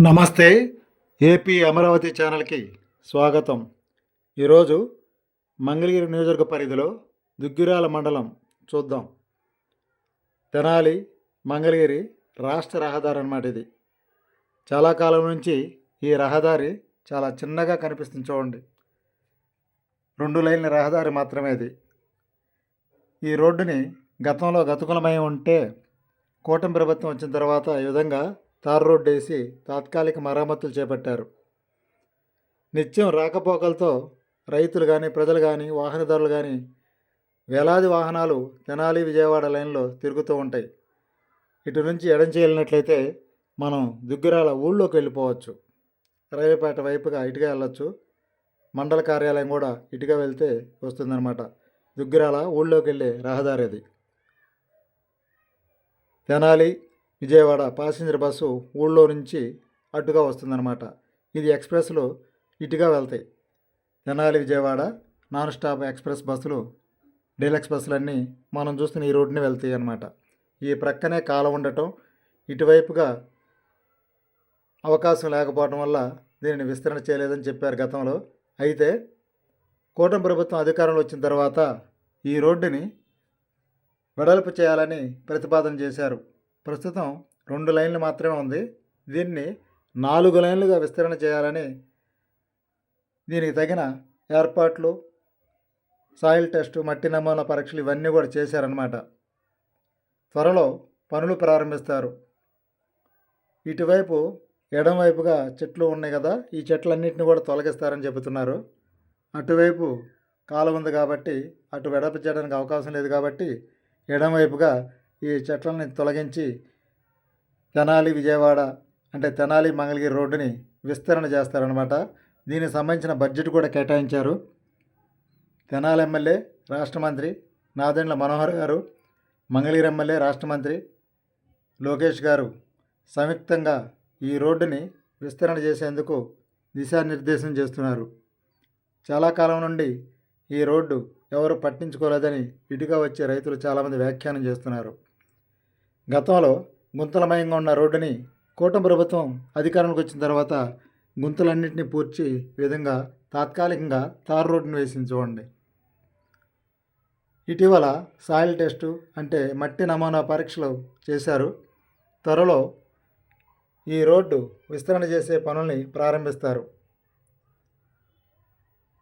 నమస్తే ఏపీ అమరావతి ఛానల్కి స్వాగతం. ఈరోజు మంగళగిరి నియోజకవర్గ పరిధిలో దుగ్గిరాల మండలం చూద్దాం. తెనాలి మంగళగిరి రాష్ట్ర రహదారి అన్నమాట ఇది. చాలా కాలం నుంచి ఈ రహదారి చాలా చిన్నగా కనిపిస్తుంది చూడండి. రెండు లైన్ల రహదారి మాత్రమే ఇది ఈ రోడ్డుని గతంలో గతుకులమై ఉంటే కూటమి ప్రభుత్వం వచ్చిన తర్వాత ఈ విధంగా తార్ రోడ్డు వేసి తాత్కాలిక మరమ్మతులు చేపట్టారు. నిత్యం రాకపోకలతో రైతులు కానీ ప్రజలు కానీ వాహనదారులు కానీ వేలాది వాహనాలు తెనాలి విజయవాడ లైన్లో తిరుగుతూ ఉంటాయి. ఇటు నుంచి ఎడంచేయలినట్లయితే మనం దుగ్గిరాల ఊళ్ళోకి వెళ్ళిపోవచ్చు. రైలుపేట వైపుగా ఇటుగా వెళ్ళొచ్చు. మండల కార్యాలయం కూడా ఇటుగా వెళ్తే వస్తుందన్నమాట. దుగ్గిరాల ఊళ్ళోకి వెళ్ళే రహదారి అది. తెనాలి విజయవాడ ప్యాసింజర్ బస్సు ఊళ్ళో నుంచి అటుగా వస్తుందన్నమాట. ఇది ఎక్స్ప్రెస్లో ఇటుగా వెళ్తాయి. Tenali Vijayawada non stop express బస్సులు డీలక్స్ బస్సులన్నీ మనం చూస్తున్న ఈ రోడ్డుని వెళ్తాయి అన్నమాట. ఈ ప్రక్కనే కాలం ఉండటం ఇటువైపుగా అవకాశం లేకపోవడం వల్ల దీనిని విస్తరణ చేయలేదని చెప్పారు గతంలో. అయితే కూటమి ప్రభుత్వం అధికారంలో వచ్చిన తర్వాత ఈ రోడ్డుని వెడల్పు చేయాలని ప్రతిపాదన చేశారు. ప్రస్తుతం రెండు లైన్లు మాత్రమే ఉంది. దీన్ని నాలుగు లైన్లుగా విస్తరణ చేయాలని దీనికి తగిన ఏర్పాట్లు సాయిల్ టెస్టు మట్టి నమూనా పరీక్షలు ఇవన్నీ కూడా చేశారనమాట త్వరలో పనులు ప్రారంభిస్తారు. ఇటువైపు ఎడంవైపుగా చెట్లు ఉన్నాయి కదా ఈ చెట్లన్నింటిని కూడా తొలగిస్తారని చెబుతున్నారు. అటువైపు కాలం ఉంది కాబట్టి అటు వెడప చేయడానికి అవకాశం లేదు కాబట్టి ఎడంవైపుగా ఈ చెట్లని తొలగించి తెనాలి విజయవాడ అంటే తెనాలి మంగళగిరి రోడ్డుని విస్తరణ చేస్తారనమాట దీనికి సంబంధించిన బడ్జెట్ కూడా కేటాయించారు. తెనాలి ఎమ్మెల్యే రాష్ట్ర మంత్రి నాదెండ్ల మనోహర్ గారు మంగళగిరి ఎమ్మెల్యే రాష్ట్ర మంత్రి లోకేష్ గారు సంయుక్తంగా ఈ రోడ్డుని విస్తరణ చేసేందుకు దిశానిర్దేశం చేస్తున్నారు. చాలా కాలం నుండి ఈ రోడ్డు ఎవరు పట్టించుకోలేదని ఇటుగా వచ్చే రైతులు చాలామంది వ్యాఖ్యానం చేస్తున్నారు. గతంలో గుంతలమయంగా ఉన్న రోడ్డుని కూటమి ప్రభుత్వం అధికారంలోకి వచ్చిన తర్వాత గుంతలన్నింటినీ పూడ్చి విధంగా తాత్కాలికంగా తారు రోడ్డును వేసింది చూడండి. ఇటీవల సాయిల్ టెస్టు అంటే మట్టి నమూనా పరీక్షలు చేశారు. త్వరలో ఈ రోడ్డు విస్తరణ చేసే పనుల్ని ప్రారంభిస్తారు.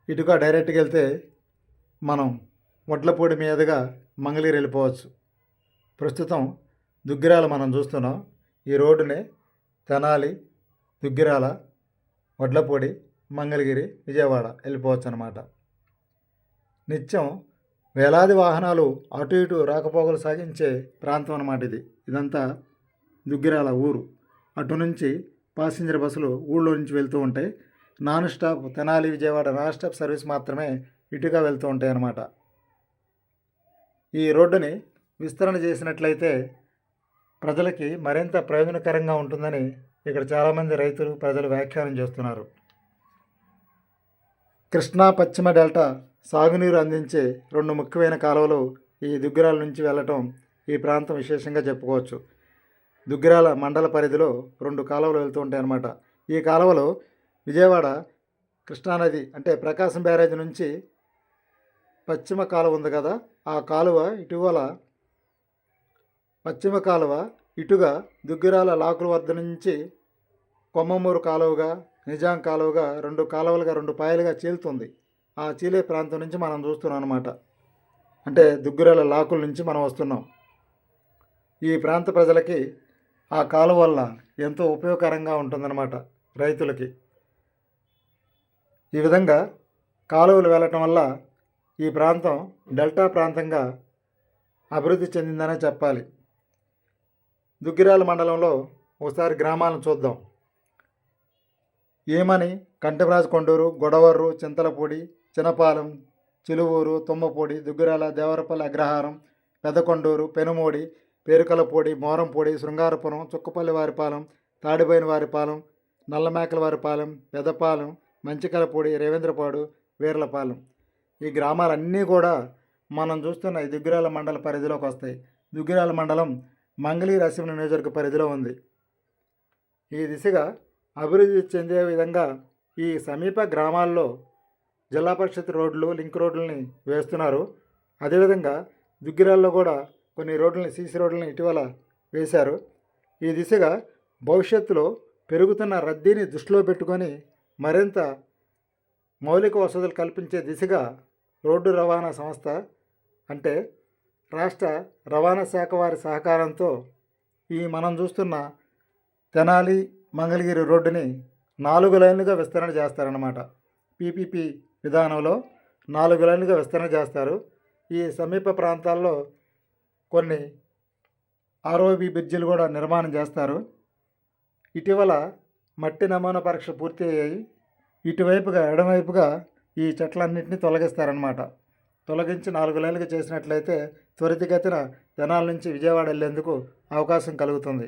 ఇటుగా డైరెక్ట్గా వెళ్తే మనం వడ్లపూడి మీదుగా మంగళగిరి వెళ్ళిపోవచ్చు. ప్రస్తుతం దుగ్గిరాల మనం చూస్తున్నాం. ఈ రోడ్డుని తెనాలి దుగ్గిరాల వడ్లపూడి మంగళగిరి విజయవాడ వెళ్ళిపోవచ్చు అనమాట నిత్యం వేలాది వాహనాలు అటు ఇటు రాకపోకలు సాగించే ప్రాంతం అన్నమాట ఇది. ఇదంతా దుగ్గిరాల ఊరు. అటు నుంచి పాసింజర్ బస్సులు ఊళ్ళో నుంచి వెళ్తూ ఉంటాయి. Non stop Tenali Vijayawada non stop service మాత్రమే ఇటుగా వెళ్తూ ఉంటాయి అన్నమాట ఈ రోడ్డుని విస్తరణ చేసినట్లయితే ప్రజలకి మరింత ప్రయోజనకరంగా ఉంటుందని ఇక్కడ చాలామంది రైతులు ప్రజలు వ్యాఖ్యానం చేస్తున్నారు. కృష్ణా పశ్చిమ డెల్టా సాగునీరు అందించే రెండు ముఖ్యమైన కాలువలు ఈ దుగ్గిరాల నుంచి వెళ్ళటం ఈ ప్రాంతం విశేషంగా చెప్పుకోవచ్చు. దుగ్గిరాల మండల పరిధిలో రెండు కాలువలు వెళ్తూ ఉంటాయి అన్నమాట. ఈ కాలువలో విజయవాడ కృష్ణానది అంటే ప్రకాశం బ్యారేజ్ నుంచి పశ్చిమ కాలువ ఉంది కదా ఆ కాలువ ఇటీవల పశ్చిమ కాలువ ఇటుగా దుగ్గిరాల లాకుల వద్ద నుంచి కొమ్మమూరు కాలువగా నిజాం కాలువగా రెండు కాలువలుగా రెండు పాయలుగా చీలుతుంది. ఆ చీలే ప్రాంతం నుంచి మనం చూస్తున్నాం అనమాట అంటే దుగ్గిరాల లాకుల నుంచి మనం వస్తున్నాం. ఈ ప్రాంత ప్రజలకి ఆ కాలువ వల్ల ఎంతో ఉపయోగకరంగా ఉంటుందన్నమాట రైతులకి. ఈ విధంగా కాలువలు వెళ్ళటం వల్ల ఈ ప్రాంతం డెల్టా ప్రాంతంగా అభివృద్ధి చెందిందనే చెప్పాలి. దుగ్గిరాల మండలంలో ఒకసారి గ్రామాలను చూద్దాం. ఏమని? కంటమరాజు కొండూరు గొడవర్రు చింతలపూడి చినపాలెం చిలువూరు తుమ్మపూడి దుగ్గిరాల దేవరపల్లి అగ్రహారం పెదకొండూరు పెనుమూడి పేరుకలపూడి మోరంపూడి శృంగారపురం చుక్కపల్లి వారిపాలెం తాడిపోయిన వారిపాలెం నల్లమేకల వారిపాలెం పెదపాలెం మంచికలపూడి రేవేంద్రపాడు వీర్లపాలెం. ఈ గ్రామాలన్నీ కూడా మనం చూస్తున్న ఈ దుగ్గిరాల మండల పరిధిలోకి వస్తాయి. దుగ్గిరాల మండలం మంగళీ అసెంబ్లీ నియోజకవర్గ పరిధిలో ఉంది. ఈ దిశగా అభివృద్ధి చెందే విధంగా ఈ సమీప గ్రామాల్లో జిల్లా పరిషత్ రోడ్లు లింక్ రోడ్లని వేస్తున్నారు. అదేవిధంగా దుగ్గిరాల్లో కూడా కొన్ని రోడ్లని సీసీ రోడ్లని ఇటీవల వేశారు. ఈ దిశగా భవిష్యత్తులో పెరుగుతున్న రద్దీని దృష్టిలో పెట్టుకొని మరింత మౌలిక వసతులు కల్పించే దిశగా రోడ్డు రవాణా సంస్థ అంటే రాష్ట్ర రవాణా శాఖ వారి సహకారంతో ఈ మనం చూస్తున్న తెనాలి మంగళగిరి రోడ్డుని నాలుగు లైన్లుగా విస్తరణ చేస్తారన్నమాట. పీపీపీ విధానంలో నాలుగు లైన్లుగా విస్తరణ చేస్తారు. ఈ సమీప ప్రాంతాల్లో కొన్ని ఆర్ఓబి బ్రిడ్జిలు కూడా నిర్మాణం చేస్తారు. ఇటీవల మట్టి నమూనా పరీక్ష పూర్తి అయ్యాయి ఇటువైపుగా ఎడమవైపుగా ఈ చెట్లన్నింటినీ తొలగిస్తారన్నమాట. తొలగించి నాలుగు లైన్లకు చేసినట్లయితే త్వరితగతిన జనాల నుంచి విజయవాడ వెళ్ళేందుకు అవకాశం కలుగుతుంది.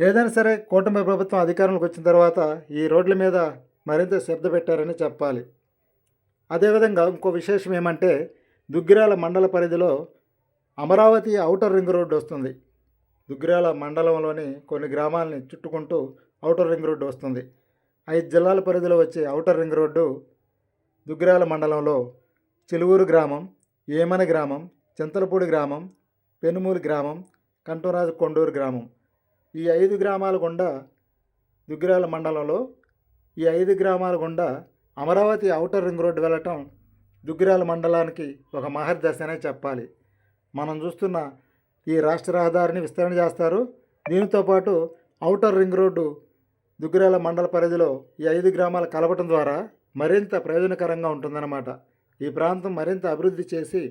ఏదైనా సరే కూటమి ప్రభుత్వం అధికారంలోకి వచ్చిన తర్వాత ఈ రోడ్ల మీద మరింత శ్రద్ధ పెట్టారని చెప్పాలి. అదేవిధంగా ఇంకో విశేషం ఏమంటే దుగ్గిరాల మండల పరిధిలో అమరావతి ఔటర్ రింగ్ రోడ్డు వస్తుంది. దుగ్గిరాల మండలంలోని కొన్ని గ్రామాలని చుట్టుకుంటూ ఔటర్ రింగ్ రోడ్డు వస్తుంది. ఐదు జిల్లాల పరిధిలో వచ్చే ఔటర్ రింగ్ రోడ్డు దుగ్గిరాల మండలంలో చెలువూరు గ్రామం ఏమన గ్రామం చింతలపూడి గ్రామం పెనుమూలి గ్రామం కంటరాజు కొండూరు గ్రామం. ఈ ఐదు గ్రామాల గుండా దుగ్గిరాల మండలంలో ఈ ఐదు గ్రామాల గుండా అమరావతి ఔటర్ రింగ్ రోడ్డు వెళ్ళటం దుగ్గిరాల మండలానికి ఒక మహర్దశ అనే చెప్పాలి. మనం చూస్తున్న ఈ రాష్ట్ర రహదారిని విస్తరణ చేస్తారు. దీనితో పాటు ఔటర్ రింగ్ రోడ్డు దుగ్గిరాల మండల పరిధిలో ఈ ఐదు గ్రామాలు కలపటం ద్వారా మరింత ప్రయోజనకరంగా ఉంటుందన్నమాట. ఈ ప్రాంతం మరింత అభివృద్ధి చేసి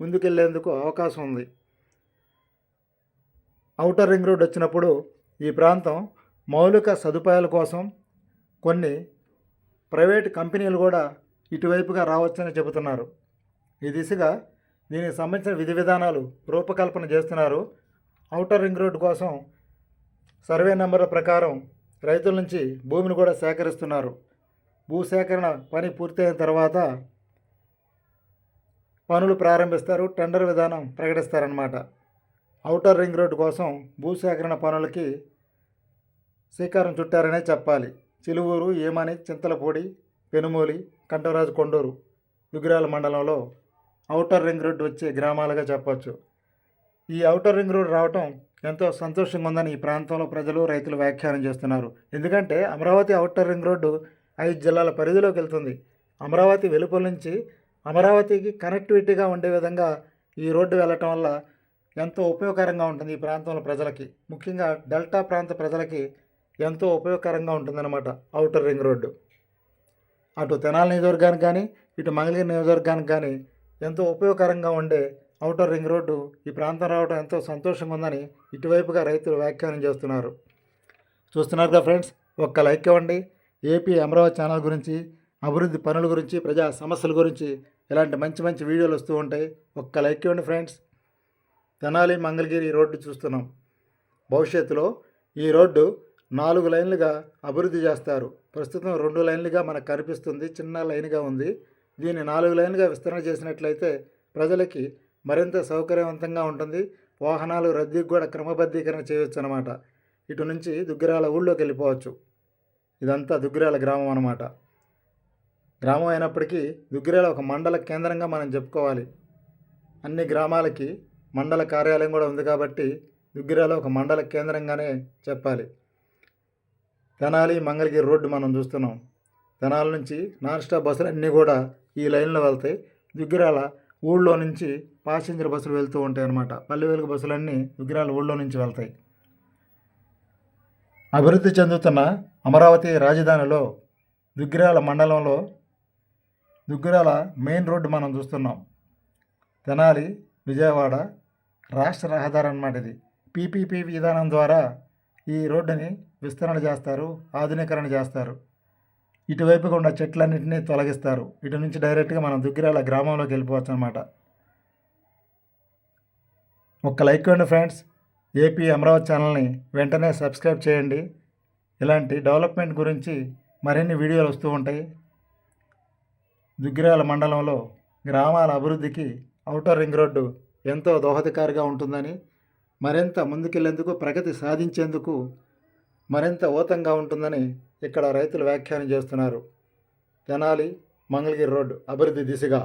ముందుకెళ్ళేందుకు అవకాశం ఉంది. ఔటర్ రింగ్ రోడ్ వచ్చినప్పుడు ఈ ప్రాంతం మౌలిక సదుపాయాల కోసం కొన్ని ప్రైవేట్ కంపెనీలు కూడా ఇటువైపుగా రావచ్చని చెబుతున్నారు. ఈ దిశగా దీనికి సంబంధించిన విధి విధానాలు రూపకల్పన చేస్తున్నారు. ఔటర్ రింగ్ రోడ్ కోసం సర్వే నెంబర్ల ప్రకారం రైతుల నుంచి భూమిని కూడా సేకరిస్తున్నారు. భూసేకరణ పని పూర్తయిన తర్వాత పనులు ప్రారంభిస్తారు టెండర్ విధానం ప్రకటిస్తారన్నమాట. అవుటర్ రింగ్ రోడ్డు కోసం భూసేకరణ పనులకి శ్రీకారం చుట్టారనే చెప్పాలి. చిలువూరు ఏమని చింతలపూడి పెనుమూలి కంటరాజు కొండూరు దుగ్గిరాల మండలంలో అవుటర్ రింగ్ రోడ్డు వచ్చే గ్రామాలుగా చెప్పచ్చు. ఈ అవుటర్ రింగ్ రోడ్ రావటం ఎంతో సంతోషంగా ఉందని ఈ ప్రాంతంలో ప్రజలు రైతులు వ్యాఖ్యానం చేస్తున్నారు. ఎందుకంటే అమరావతి అవుటర్ రింగ్ రోడ్డు ఐదు జిల్లాల పరిధిలోకి వెళ్తుంది అమరావతి వెలుపల నుంచి అమరావతికి కనెక్టివిటీగా ఉండే విధంగా ఈ రోడ్డు వెళ్ళటం వల్ల ఎంతో ఉపయోగకరంగా ఉంటుంది ఈ ప్రాంతంలో ప్రజలకి. ముఖ్యంగా డెల్టా ప్రాంత ప్రజలకి ఎంతో ఉపయోగకరంగా ఉంటుందన్నమాట అవుటర్ రింగ్ రోడ్డు. అటు తెనాలి నియోజకవర్గానికి కానీ ఇటు మంగళగిరి నియోజకవర్గానికి కానీ ఎంతో ఉపయోగకరంగా ఉండే అవుటర్ రింగ్ రోడ్డు ఈ ప్రాంతం రావడం ఎంతో సంతోషంగా ఉందని ఇటువైపుగా రైతులు వ్యాఖ్యానం చేస్తున్నారు. చూస్తున్నారుగా ఫ్రెండ్స్ ఒక్క లైక్ ఇవ్వండి. ఏపీ అమరావతి ఛానల్ గురించి అభివృద్ధి పనుల గురించి ప్రజా సమస్యల గురించి ఇలాంటి మంచి మంచి వీడియోలు వస్తూ ఉంటాయి. ఒక్క లైక్ ఇవ్వండి ఫ్రెండ్స్. తెనాలి మంగళగిరి రోడ్డు చూస్తున్నాం. భవిష్యత్తులో ఈ రోడ్డు నాలుగు లైన్లుగా అభివృద్ధి చేస్తారు. ప్రస్తుతం రెండు లైన్లుగా మనకు కనిపిస్తుంది. చిన్న లైన్గా ఉంది. దీన్ని నాలుగు లైన్లుగా విస్తరణ చేసినట్లయితే ప్రజలకి మరింత సౌకర్యవంతంగా ఉంటుంది. వాహనాలు రద్దీకి కూడా క్రమబద్ధీకరణ చేయవచ్చు అనమాట ఇటు నుంచి దుగ్గిరాల ఊళ్ళోకి వెళ్ళిపోవచ్చు. ఇదంతా దుగ్గిరాల గ్రామం అనమాట గ్రామం అయినప్పటికీ దుగ్గిరాల ఒక మండల కేంద్రంగా మనం చెప్పుకోవాలి. అన్ని గ్రామాలకి మండల కార్యాలయం కూడా ఉంది కాబట్టి దుగ్గిరాల ఒక మండల కేంద్రంగానే చెప్పాలి. తెనాలి మంగళగిరి రోడ్డు మనం చూస్తున్నాం. తెనాలి నుంచి నాన్ స్టాప్ బస్సులు అన్నీ కూడా ఈ లైన్లో వెళ్తాయి. దుగ్గిరాల ఊళ్ళో నుంచి పాసింజర్ బస్సులు వెళ్తూ ఉంటాయి అన్నమాట. పల్లె వెలుగు బస్సులన్నీ దుగ్గిరాల ఊళ్ళో నుంచి వెళ్తాయి. అభివృద్ధి చెందుతున్న అమరావతి రాజధానిలో దుగ్గిరాల మండలంలో దుగ్గిరాల మెయిన్ రోడ్డు మనం చూస్తున్నాం. తెనాలి విజయవాడ రాష్ట్ర రహదారి అన్నమాట ఇది. పీపీపీ విధానం ద్వారా ఈ రోడ్డుని విస్తరణ చేస్తారు ఆధునీకరణ చేస్తారు. ఇటువైపు ఉన్న చెట్లన్నింటినీ తొలగిస్తారు. ఇటు నుంచి డైరెక్ట్గా మనం దుగ్గిరాల గ్రామంలోకి వెళ్ళిపోవచ్చు అనమాట ఒక్క లైక్ ఇవ్వండి ఫ్రెండ్స్. ఏపీ అమరావతి ఛానల్ని వెంటనే సబ్స్క్రైబ్ చేయండి. ఇలాంటి డెవలప్మెంట్ గురించి మరిన్ని వీడియోలు వస్తూ ఉంటాయి. దుగ్గిరాల మండలంలో గ్రామాల అభివృద్ధికి ఔటర్ రింగ్ రోడ్డు ఎంతో దోహదకారిగా ఉంటుందని మరింత ముందుకెళ్ళేందుకు ప్రగతి సాధించేందుకు మరింత ఊతంగా ఉంటుందని ఇక్కడ రైతులు వ్యాఖ్యానం చేస్తున్నారు. తెనాలి మంగళగిరి రోడ్డు అభివృద్ధి దిశగా.